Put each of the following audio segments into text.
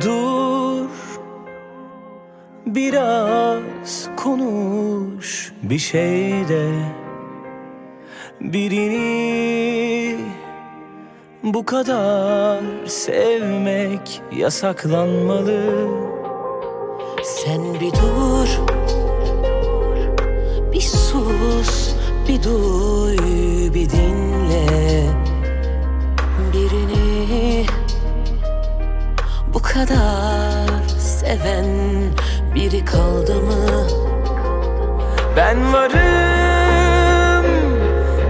Dur Biraz konuş bir şey de. Birini bu kadar sevmek yasaklanmalı. Sen bir dur Bir sus Bir duy kadar Seven Biri kaldı mı? Ben varım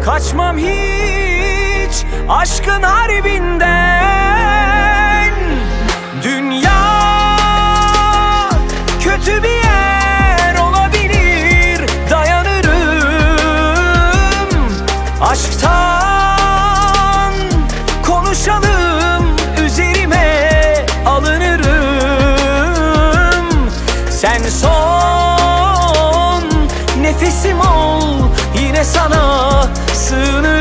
Kaçmam hiç Aşkın harbinden. Dünya Kötü bir yer olabilir Dayanırım. Aşktan nefesim ol. Yine sana sığınırım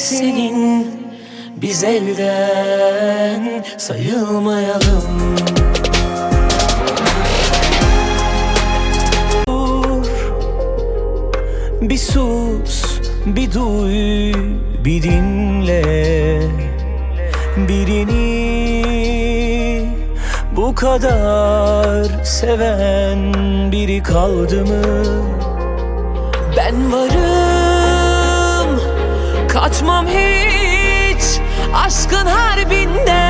senin Biz elden sayılmayalım. Dur Bir sus Bir duy Bir dinle. Birini Bu kadar Seven biri kaldı mı? Ben varım Kaçmam hiç. Aşkın harbinden